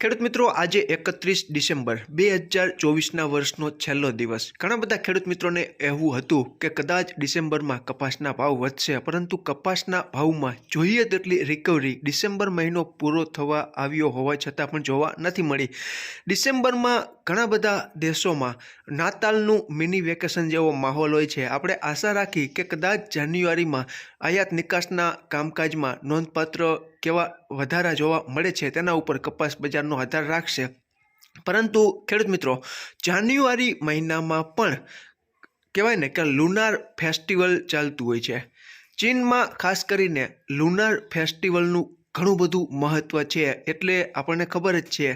ખેડૂત મિત્રો, આજે એકત્રીસ ડિસેમ્બર બે હજાર ચોવીસના વર્ષનો છેલ્લો દિવસ. ઘણા બધા ખેડૂત મિત્રોને એવું હતું કે કદાચ ડિસેમ્બરમાં કપાસના ભાવ વધશે, પરંતુ કપાસના ભાવમાં જોઈએ તેટલી રિકવરી ડિસેમ્બર મહિનો પૂરો થવા આવ્યો હોવા છતાં પણ જોવા નથી મળી. ડિસેમ્બરમાં ઘણા બધા દેશોમાં નાતાલનું મિની વેકેશન જેવો માહોલ હોય છે. આપણે આશા રાખી કે કદાચ જાન્યુઆરીમાં આયાત નિકાસના કામકાજમાં નોંધપાત્ર કેવા વધારા જોવા મળે છે તેના ઉપર કપાસ બજારનો આધાર રાખશે. પરંતુ ખેડૂત મિત્રો, જાન્યુઆરી મહિનામાં પણ કહેવાય ને કે લુનાર ફેસ્ટિવલ ચાલતું હોય છે. ચીનમાં ખાસ કરીને લુનાર ફેસ્ટિવલનું ઘણું બધું મહત્ત્વ છે એટલે આપણને ખબર જ છે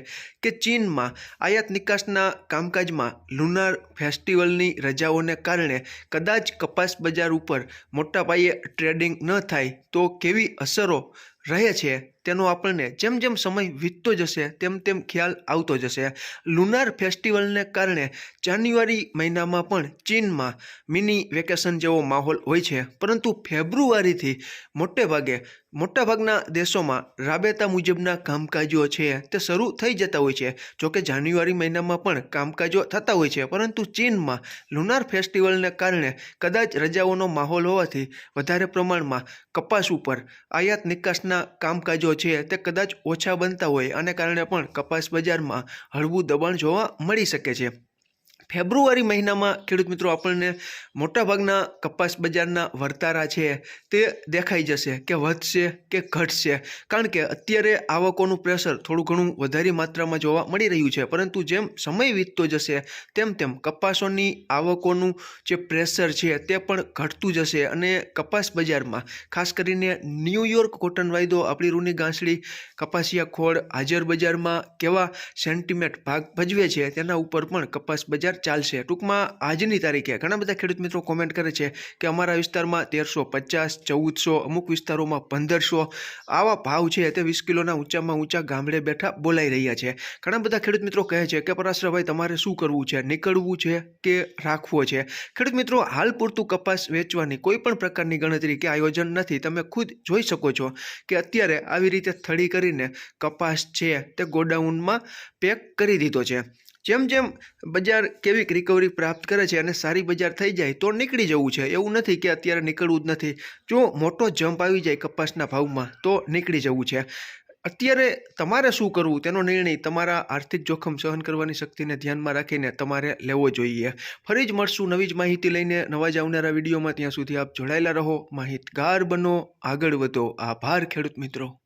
કે ચીનમાં આયાત નિકાસના કામકાજમાં લુનાર ફેસ્ટિવલની રજાઓને કારણે કદાચ કપાસ બજાર ઉપર મોટા પાયે ટ્રેડિંગ ન થાય તો કેવી અસરો રહે છે. તેનો આપણને જેમ જેમ સમય વીતતો જશે, તેમ તેમ ખ્યાલ આવતો જશે. લુનાર ફેસ્ટિવલને કારણે જાન્યુઆરી મહિનામાં પણ ચીનમાં મિની વેકેશન જેવો માહોલ હોય છે. પરંતુ ફેબ્રુઆરીથી મોટેભાગે મોટાભાગના દેશોમાં રાબેતા મુજબના કામકાજો છે તે શરૂ થઈ જતા હોય છે. જોકે જાન્યુઆરી મહિનામાં પણ કામકાજો થતા હોય છે, પરંતુ ચીનમાં લુનાર ફેસ્ટિવલને કારણે કદાચ રજાઓનો માહોલ હોવાથી વધારે પ્રમાણમાં કપાસ ઉપર આયાત નિકાસના કામકાજો છે તે કદાચ ઓછા બનતા હોય અને કારણે પણ કપાસ બજારમાં હળવું દબાણ જોવા મળી શકે છે. ફેબ્રુઆરી મહિનામાં ખેડૂત મિત્રો આપણને મોટાભાગના કપાસ બજારના વર્તારા છે તે દેખાઈ જશે કે વધશે કે ઘટશે. કારણ કે અત્યારે આવકોનું પ્રેશર થોડું ઘણું વધારે માત્રામાં જોવા મળી રહ્યું છે. પરંતુ જેમ સમય વીતતો જશે, તેમ તેમ કપાસોની આવકોનું જે પ્રેશર છે તે પણ ઘટતું જશે અને કપાસ બજારમાં, ખાસ કરીને ન્યૂયોર્ક કોટન વાયદો, આપણી રૂની ગાંસડી કપાસિયા ખોળ, હાજર બજારમાં કેવા સેન્ટિમેન્ટ ભાગ ભજવે છે તેના ઉપર પણ કપાસ બજાર ચાલશે. ટૂંકમાં આજની તારીખે ઘણા બધા ખેડૂત મિત્રો કોમેન્ટ કરે છે કે અમારા વિસ્તારમાં તેરસો પચાસ, ચૌદસો, અમુક વિસ્તારોમાં પંદરસો આવા ભાવ છે તે વીસ કિલોના ઊંચામાં ઊંચા ગામડે બેઠા બોલાઈ રહ્યા છે. ઘણા બધા ખેડૂત મિત્રો કહે છે કે પરાશરભાઈ, તમારે શું કરવું છે? નીકળવું છે કે રાખવો છે? ખેડૂત મિત્રો, હાલ પૂરતું કપાસ વેચવાની કોઈ પણ પ્રકારની ગણતરી કે આયોજન નથી. તમે ખુદ જોઈ શકો છો કે અત્યારે આવી રીતે થળી કરીને કપાસ છે તે ગોડાઉનમાં પેક કરી દીધો છે. જેમ જેમ બજાર કેવી રિકવરી પ્રાપ્ત કરે છે અને સારી બજાર થઈ જાય તો નીકળી જવું છે. એવું નથી કે અત્યારે નીકળવું જ નથી. જો મોટો જમ્પ આવી જાય કપાસના ભાવમાં તો નીકળી જવું છે. અત્યારે તમારે શું કરવું? તેનો નિર્ણય તમારા આર્થિક જોખમ સહન કરવાની શક્તિને ધ્યાનમાં રાખીને તમારે લેવો જોઈએ. ફરી જ મળશું નવી જ માહિતી લઈને નવા જ આવનારા વિડીયોમાં. ત્યાં સુધી આપ જોડાયેલા રહો. માહિતગાર બનો. આગળ વધો. આભાર ખેડૂત મિત્રો.